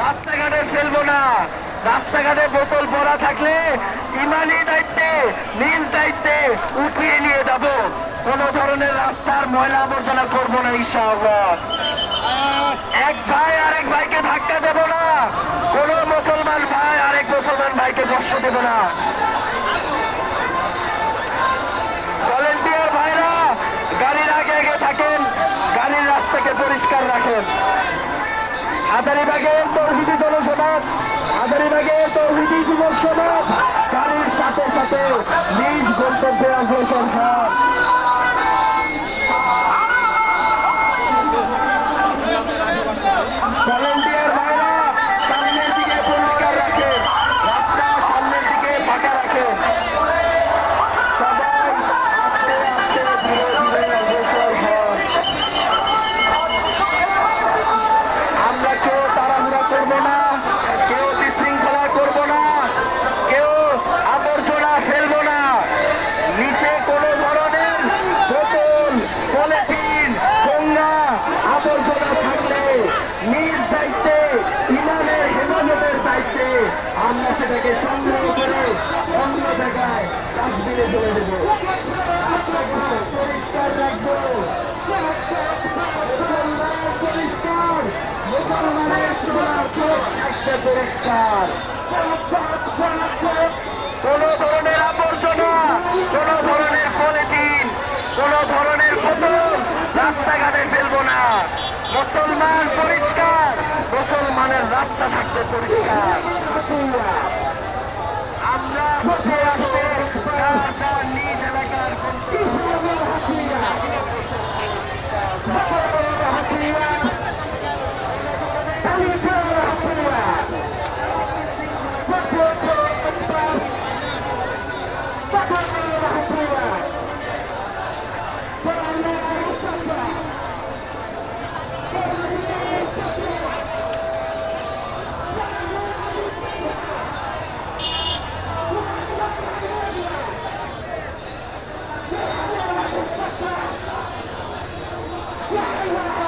রাস্তাঘাটে ফেলব না। রাস্তাঘাটে বোতল পড়া থাকলে ইমানি দায়িত্বে, নিজ দায়িত্বে উঠিয়ে নিয়ে যাব। কোন ধরনের রাস্তার ময়লা আবর্জনা করব না, ইনশাআল্লাহ। এক ভাই আরেক ভাইকে ধাক্কা দেব না। কোন মুসলমান ভাই আরেক মুসলমান ভাইকে কষ্ট দেব না। ভাইরা, গাড়ির আগে আগে থাকেন, গাড়ির রাস্তাকে পরিষ্কার রাখেন। হাজারিবাগের তৌহিদি জনসমাজ আদারিবাগের তৌহিদি যুবক সমাজ গাড়ির সাথে সাথে নিজ গন্তব্যে অগ্রসর হন আমরা সেটাকে সংগ্রহ করে অন্য কোন ধরনের আবর্জনা, কোন ধরনের পলিথিন, কোন ধরনের বোতল রাস্তাঘাটে ফেলব না। মুসলমান পরিষ্কার মুসলমানের রাস্তা থাকবে পরিষ্কার। আমরা আসতে Yeah!